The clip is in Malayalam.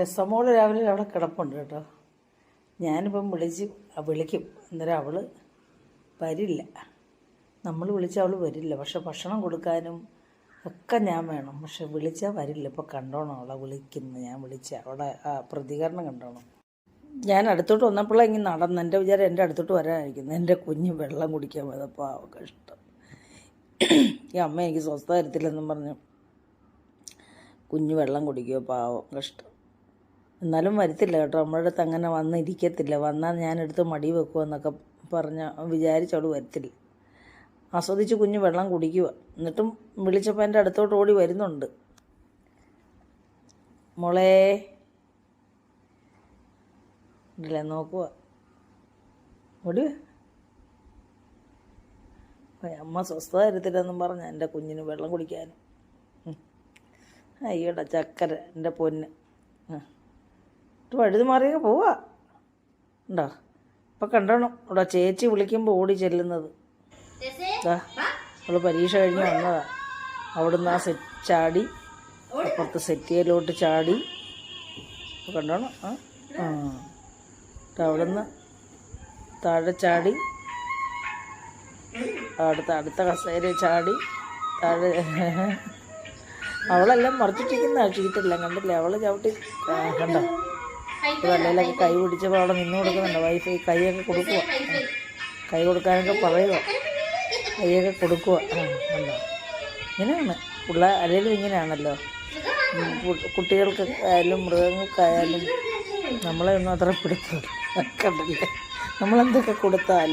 രസമോൾ രാവിലെ അവിടെ കിടപ്പുണ്ട് കേട്ടോ. ഞാനിപ്പം വിളിച്ച് വിളിക്കും. അന്നേരം അവൾ വരില്ല. നമ്മൾ വിളിച്ചാൽ അവൾ വരില്ല. പക്ഷെ ഭക്ഷണം കൊടുക്കാനും ഒക്കെ ഞാൻ വേണം. പക്ഷെ വിളിച്ചാൽ വരില്ല. ഇപ്പോൾ കണ്ടോണം അവളെ വിളിക്കുന്നു. ഞാൻ വിളിച്ച അവളെ ആ പ്രതികരണം കണ്ടോണം. ഞാൻ അടുത്തോട്ട് വന്നപ്പോഴേ ഇങ്ങനെ നടന്ന് എന്റെ വിചാരം എന്റെ അടുത്തോട്ട് വരാനായിരിക്കുന്നു. എന്റെ കുഞ്ഞ് വെള്ളം കുടിക്കാൻ പോയതപ്പോൾ അവൾക്ക് ഇഷ്ടം. ഈ അമ്മ എനിക്ക് സ്വസ്ഥ തരത്തില്ലെന്നും പറഞ്ഞു. കുഞ്ഞ് വെള്ളം കുടിക്കുമോ പാവം കഷ്ടം എന്നാലും വരത്തില്ല കേട്ടോ. നമ്മുടെ അടുത്ത് അങ്ങനെ വന്നിരിക്കത്തില്ല. വന്നാൽ ഞാനെടുത്ത് മടി വെക്കുമെന്നൊക്കെ പറഞ്ഞ വിചാരിച്ചവൾ വരത്തില്ല. ആസ്വദിച്ച് കുഞ്ഞ് വെള്ളം കുടിക്കുക. എന്നിട്ടും വിളിച്ചപ്പോൾ എന്റെ അടുത്തോട്ട് ഓടി വരുന്നുണ്ട്. മോളെ. ഇല്ല നോക്കുക ഓടി അമ്മ സ്വസ്ഥത തരത്തില്ലെന്നും പറഞ്ഞ എന്റെ കുഞ്ഞിന് വെള്ളം കുടിക്കാനും. അയ്യോടാ ചക്കര എന്റെ പൊന്ന്. ആ ഇത് വഴുതി മാറിയൊക്കെ പോവാ. ഉണ്ടോ ഇപ്പം കണ്ടോണം. ഇവിടെ ചേച്ചി വിളിക്കുമ്പോൾ ഓടി ചെല്ലുന്നത്. ദാ അവൾ പരീക്ഷ കഴിഞ്ഞ് വന്നതാ. അവിടുന്ന് ആ സെറ്റ് ചാടി അപ്പുറത്ത് സെറ്റിയയിലോട്ട് ചാടി. കണ്ടോ കണ്ടോണം? ആ അവിടുന്ന് താഴെ ചാടി. അടുത്ത അടുത്ത കസേര ചാടി. താഴെ അവളെല്ലാം മറിച്ചിട്ടിരിക്കുന്ന. ഷീറ്റെല്ലാം കണ്ടില്ലേ? അവൾ ചവിട്ടി കണ്ടോ? വല്ലയിലൊക്കെ കൈ പിടിച്ചപ്പോൾ അവിടെ നിന്ന് കൊടുക്കുന്നുണ്ട്. വൈഫൈ കൈയൊക്കെ കൊടുക്കുക കൈ കൊടുക്കാനൊക്കെ പറയുക കൈയൊക്കെ കൊടുക്കുക ആ കണ്ടോ? ഇങ്ങനെയാണ്. പിള്ളേർ അല്ലെങ്കിലും ഇങ്ങനെയാണല്ലോ. കുട്ടികൾക്കായാലും മൃഗങ്ങൾക്കായാലും നമ്മളെ ഒന്നും അത്ര പിടുത്തില്ല കണ്ടില്ലേ? നമ്മളെന്തൊക്കെ കൊടുത്താലും.